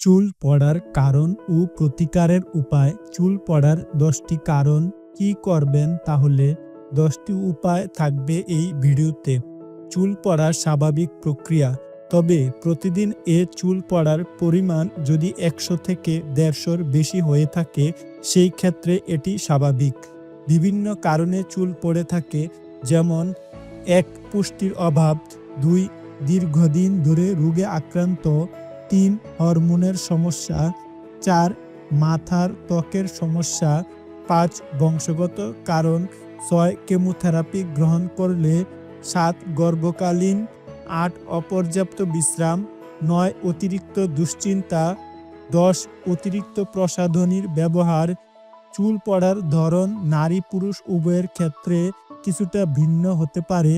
চুল পড়ার কারণ ও প্রতিকারের উপায়। চুল পড়ার দশটি কারণ কি করবেন তাহলে? দশটি উপায় থাকবে এই ভিডিওতে। চুল পড়া স্বাভাবিক প্রক্রিয়া। তবে প্রতিদিন এ চুল পড়ার পরিমাণ যদি একশো থেকে দেড়শোর বেশি হয়ে থাকে, সেই ক্ষেত্রে এটি স্বাভাবিক। বিভিন্ন কারণে চুল পড়ে থাকে, যেমন এক পুষ্টির অভাব, দুই দীর্ঘদিন ধরে রোগে আক্রান্ত তিন হরমোনের সমস্যা, চার মাথার ত্বকের সমস্যা, পাঁচ বংশগত কারণ, ছয় কেমোথেরাপি গ্রহণ করলে, সাত গর্ভকালীন, আট অপর্যাপ্ত বিশ্রাম, নয় অতিরিক্ত দুশ্চিন্তা, দশ অতিরিক্ত প্রসাধনীর ব্যবহার, চুল পড়ার ধরন নারী পুরুষ উভয়ের ক্ষেত্রে কিছুটা ভিন্ন হতে পারে।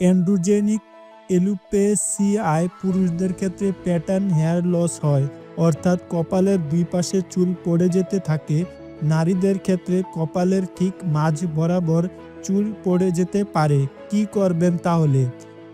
অ্যান্ড্রোজেনিক এলুপেসিয়ায় পুরুষদের ক্ষেত্রে প্যাটার্ন হেয়ার লস হয়, অর্থাৎ কপালের দুই পাশে চুল পড়ে যেতে থাকে। নারীদের ক্ষেত্রে কপালের ঠিক মাঝ বরাবর চুল পড়ে যেতে পারে। কি করবেন তাহলে?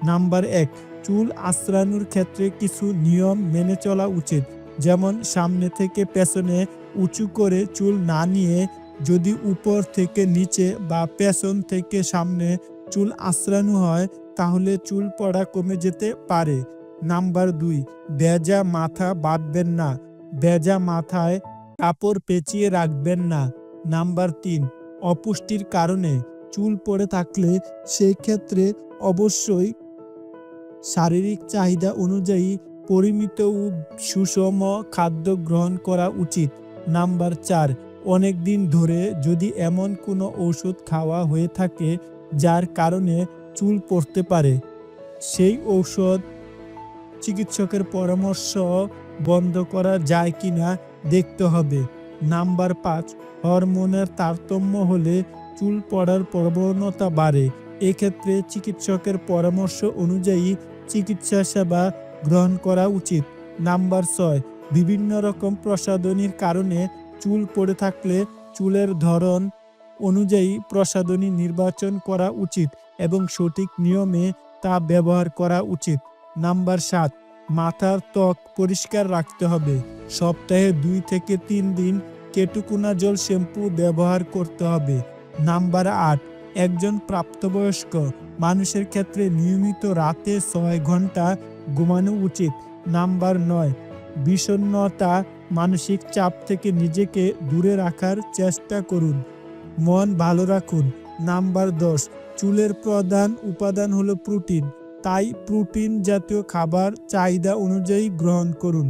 নাম্বার এক, চুল আশ্রানোর ক্ষেত্রে কিছু নিয়ম মেনে চলা উচিত। যেমন সামনে থেকে পেছনে উঁচু করে চুল না নিয়ে যদি উপর থেকে নিচে বা পেছন থেকে সামনে চুল আশ্রানো হয় তাহলে চুল পড়া কমে যেতে পারে। নাম্বার দুই, ভেজা মাথা বাঁধবেন না। ভেজা মাথায় কাপড় পেঁচিয়ে রাখবেন না। নাম্বার তিন, অপুষ্টির কারণে চুল পড়ে থাকলে সেই ক্ষেত্রে অবশ্যই শারীরিক চাহিদা অনুযায়ী পরিমিত ও সুষম খাদ্য গ্রহণ করা উচিত। নাম্বার চার অনেক দিন ধরে যদি এমন কোনো ঔষধ খাওয়া হয়ে থাকে যার কারণে চুল পড়তে পারে। সেই ঔষধ চিকিৎসকের পরামর্শ বন্ধ করা যায় কি না দেখতে হবে। নাম্বার পাঁচ, হরমোনের তারতম্য হলে চুল পড়ার প্রবণতা বাড়ে। এক্ষেত্রে চিকিৎসকের পরামর্শ অনুযায়ী চিকিৎসা সেবা গ্রহণ করা উচিত। নাম্বার ছয়, বিভিন্ন রকম প্রসাধনীর কারণে চুল পড়ে থাকলে চুলের ধরন অনুযায়ী প্রসাধনী নির্বাচন করা উচিত। এবং সঠিক নিয়মে তা ব্যবহার করা উচিত। নাম্বার সাত, মাথার ত্বক পরিষ্কার রাখতে হবে। সপ্তাহে দুই থেকে তিন দিন কেটুকুনা জল শ্যাম্পু ব্যবহার করতে হবে। নাম্বার আট, একজন প্রাপ্তবয়স্ক মানুষের ক্ষেত্রে নিয়মিত রাতে ছয় ঘণ্টা ঘুমানো উচিত। নাম্বার নয়, বিষণ্ণতা মানসিক চাপ থেকে নিজেকে দূরে রাখার চেষ্টা করুন। মন ভালো রাখুন। নাম্বার দশ চুলের প্রধান উপাদান হলো প্রোটিন। তাই প্রোটিন জাতীয় খাবার চাহিদা অনুযায়ী গ্রহণ করুন।